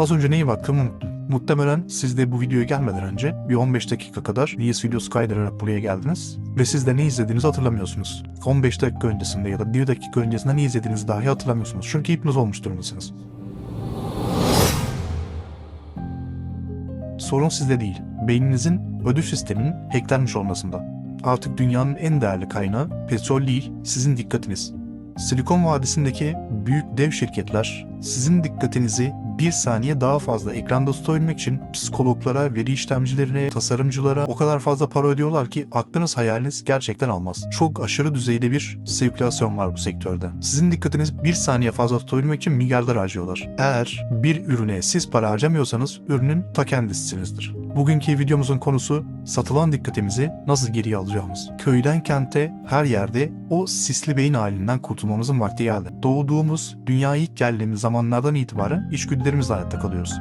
Az önce neye baktığımı unuttum. Muhtemelen siz de bu videoya gelmeden önce bir 15 dakika kadar Reels videosu kaydırarak buraya geldiniz ve siz de ne izlediğinizi hatırlamıyorsunuz. 15 dakika öncesinde ya da 1 dakika öncesinde ne izlediğinizi dahi hatırlamıyorsunuz. Çünkü hipnoz olmuş durumdasınız. Sorun sizde değil. Beyninizin ödül sisteminin hacklenmiş olmasında. Artık dünyanın en değerli kaynağı petrol değil, sizin dikkatiniz. Silikon Vadisi'ndeki büyük dev şirketler sizin dikkatinizi bir saniye daha fazla ekranda tutabilmek için psikologlara, veri işlemcilerine, tasarımcılara o kadar fazla para ödüyorlar ki aklınız hayaliniz gerçekten almaz. Çok aşırı düzeyde bir sirkülasyon var bu sektörde. Sizin dikkatiniz bir saniye fazla tutabilmek için milyarlar harcıyorlar. Eğer bir ürüne siz para harcamıyorsanız ürünün ta kendisisinizdir. Bugünkü videomuzun konusu satılan dikkatimizi nasıl geriye alacağımız. Köyden kente her yerde o sisli beyin halinden kurtulmamızın vakti geldi. Doğduğumuz, dünyaya ilk geldiğimiz zamanlardan itibaren içgüdülerimizle hayatta kalıyoruz.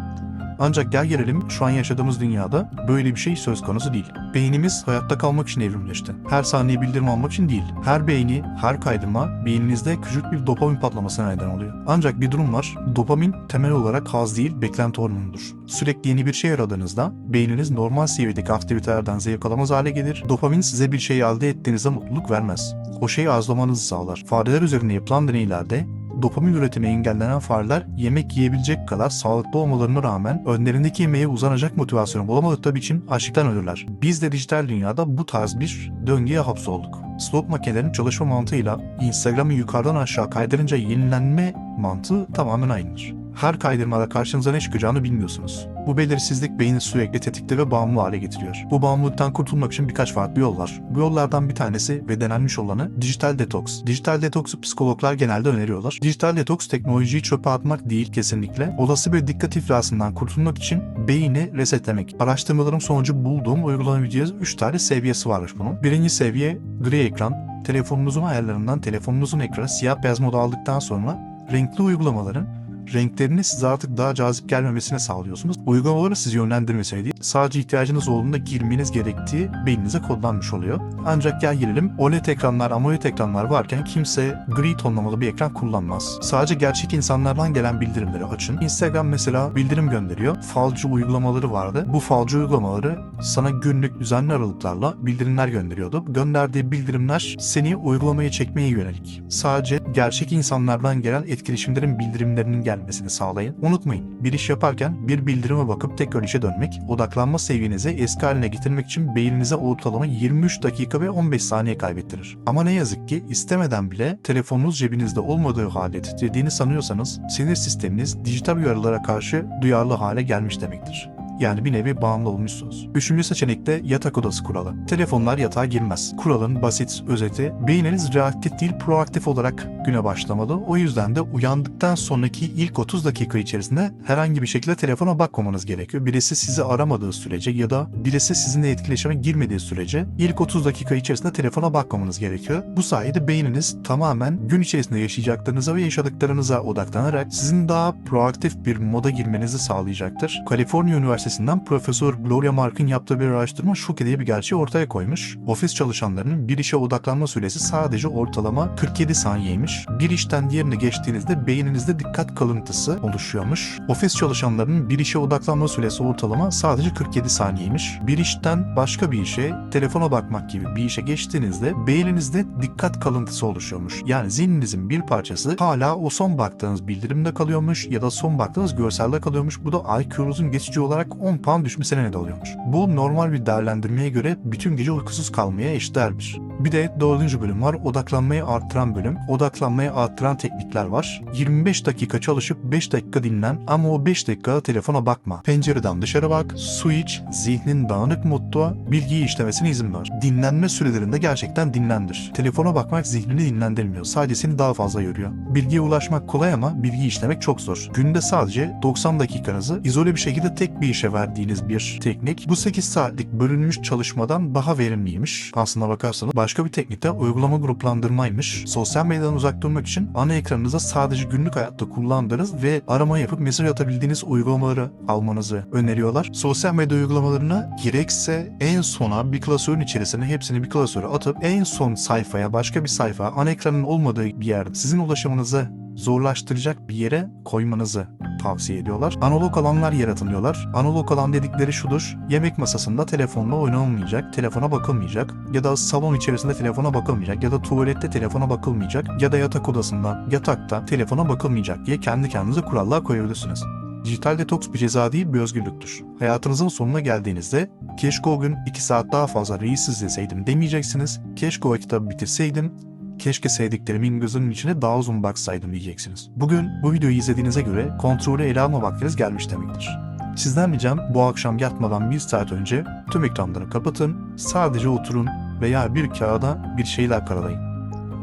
Ancak gel gelelim şu an yaşadığımız dünyada böyle bir şey söz konusu değil. Beynimiz hayatta kalmak için evrimleşti. Her saniye bildirim almak için değil. Her beğeni, her kaydırma beyninizde küçük bir dopamin patlamasına neden oluyor. Ancak bir durum var. Dopamin temel olarak haz değil, beklenti hormonudur. Sürekli yeni bir şey aradığınızda beyniniz normal seviyedeki aktivitelerden zevk alamaz hale gelir. Dopamin size bir şey elde ettiğinizde mutluluk vermez. O şeyi arzulamanızı sağlar. Fareler üzerinde yapılan deneylerde dopamin üretimi engellenen fareler yemek yiyebilecek kadar sağlıklı olmalarına rağmen önlerindeki yemeğe uzanacak motivasyonu bulamadıkları için açlıktan ölürler. Biz de dijital dünyada bu tarz bir döngüye hapsolduk. Slot makinelerin çalışma mantığıyla Instagram'ı yukarıdan aşağı kaydırınca yenilenme mantığı tamamen aynıdır. Her kaydırmada karşınıza ne çıkacağını bilmiyorsunuz. Bu belirsizlik beyni sürekli tetikte ve bağımlı hale getiriyor. Bu bağımlılıktan kurtulmak için birkaç farklı yol var. Bu yollardan bir tanesi ve denenmiş olanı dijital detoks. Dijital detoksu psikologlar genelde öneriyorlar. Dijital detoks teknolojiyi çöpe atmak değil kesinlikle. Olası bir dikkat iflasından kurtulmak için beyni resetlemek. Araştırmalarım sonucu bulduğum uygulanabileceğiz 3 tane seviyesi varmış bunun. Birinci seviye gri ekran. Telefonunuzun ayarlarından telefonunuzun ekranı siyah beyaz moda aldıktan sonra renkli uygulamaların renklerini size artık daha cazip gelmemesine sağlıyorsunuz. Uygulamaları sizi yönlendirmesine değil, sadece ihtiyacınız olduğunda girmeniz gerektiği beyninize kodlanmış oluyor. Ancak gel gelelim OLED ekranlar, AMOLED ekranlar varken kimse gri tonlamalı bir ekran kullanmaz. Sadece gerçek insanlardan gelen bildirimleri açın. Instagram mesela bildirim gönderiyor. Falcı uygulamaları vardı. Bu falcı uygulamaları sana günlük düzenli aralıklarla bildirimler gönderiyordu. Gönderdiği bildirimler seni uygulamaya çekmeye yönelik. Sadece gerçek insanlardan gelen etkileşimlerin bildirimlerinin gelmesini sağlayın. Unutmayın, bir iş yaparken bir bildirime bakıp tekrar işe dönmek, odaklanma seviyenizi eski haline getirmek için beyninize ortalama 23 dakika ve 15 saniye kaybettirir. Ama ne yazık ki istemeden bile telefonunuz cebinizde olmadığı halde titrediğini sanıyorsanız sinir sisteminiz dijital uyarılara karşı duyarlı hale gelmiş demektir. Yani bir nevi bağımlı olmuşsunuz. Üçüncü seçenekte yatak odası kuralı. Telefonlar yatağa girmez. Kuralın basit özeti, beyniniz reaktif değil proaktif olarak güne başlamalı. O yüzden de uyandıktan sonraki ilk 30 dakika içerisinde herhangi bir şekilde telefona bakmamanız gerekiyor. Birisi sizi aramadığı sürece ya da birisi sizinle etkileşime girmediği sürece ilk 30 dakika içerisinde telefona bakmamanız gerekiyor. Bu sayede beyniniz tamamen gün içerisinde yaşayacaklarınıza ve yaşadıklarınıza odaklanarak sizin daha proaktif bir moda girmenizi sağlayacaktır. Kaliforniya Üniversitesi'nden Profesör Gloria Mark'ın yaptığı bir araştırma şu diye bir gerçeği ortaya koymuş. Ofis çalışanlarının bir işe odaklanma süresi sadece ortalama 47 saniyeymiş. Bir işten diğerine geçtiğinizde beyninizde dikkat kalıntısı oluşuyormuş. Ofis çalışanlarının bir işe odaklanma süresi ortalama sadece 47 saniyeymiş. Bir işten başka bir işe, telefona bakmak gibi bir işe geçtiğinizde beyninizde dikkat kalıntısı oluşuyormuş. Yani zihninizin bir parçası hala o son baktığınız bildirimde kalıyormuş ya da son baktığınız görselde kalıyormuş. Bu da IQ'nuzun geçici olarak 10 puan düşmesine neden oluyormuş. Bu normal bir değerlendirmeye göre bütün gece uykusuz kalmaya eşdeğermiş. Bir de dördüncü bölüm var. Odaklanmayı arttıran bölüm. Odaklanmayı arttıran teknikler var. 25 dakika çalışıp 5 dakika dinlen ama o 5 dakika telefona bakma. Pencereden dışarı bak, su iç, zihnin dağınık modda bilgiyi işlemesine izin ver. Dinlenme sürelerinde gerçekten dinlendir. Telefona bakmak zihnini dinlendirmiyor. Sadece seni daha fazla yoruyor. Bilgiye ulaşmak kolay ama bilgi işlemek çok zor. Günde sadece 90 dakikanızı izole bir şekilde tek bir işe verdiğiniz bir teknik. Bu 8 saatlik bölünmüş çalışmadan daha verimliymiş. Aslına bakarsanız başka bir teknik de uygulama gruplandırmaymış. Sosyal medyadan uzak durmak için ana ekranınıza sadece günlük hayatta kullandığınız ve arama yapıp mesaj atabildiğiniz uygulamaları almanızı öneriyorlar. Sosyal medya uygulamalarını gerekse en sona bir klasörün içerisine hepsini bir klasöre atıp en son sayfaya başka bir sayfa ana ekranın olmadığı bir yer sizin ulaşımınızı zorlaştıracak bir yere koymanızı tavsiye ediyorlar. Analog alanlar yaratılıyorlar. Analog alan dedikleri şudur. Yemek masasında telefonla oynanılmayacak, telefona bakılmayacak ya da salon içerisinde telefona bakılmayacak ya da tuvalette telefona bakılmayacak ya da yatak odasında, yatakta telefona bakılmayacak diye kendi kendinize kurallar koyabilirsiniz. Dijital detoks bir ceza değil bir özgürlüktür. Hayatınızın sonuna geldiğinizde keşke o gün 2 saat daha fazla reis izleseydim demeyeceksiniz. Keşke o kitabı bitirseydim. Keşke sevdiklerimin gözünün içine daha uzun baksaydım diyeceksiniz. Bugün bu videoyu izlediğinize göre kontrolü ele alma vaktiniz gelmiş demektir. Sizden ricam bu akşam yatmadan bir saat önce tüm ekranları kapatın, sadece oturun veya bir kağıda bir şeyler karalayın.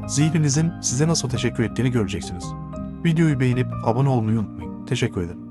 Zihninizin size nasıl teşekkür ettiğini göreceksiniz. Videoyu beğenip abone olmayı unutmayın. Teşekkür ederim.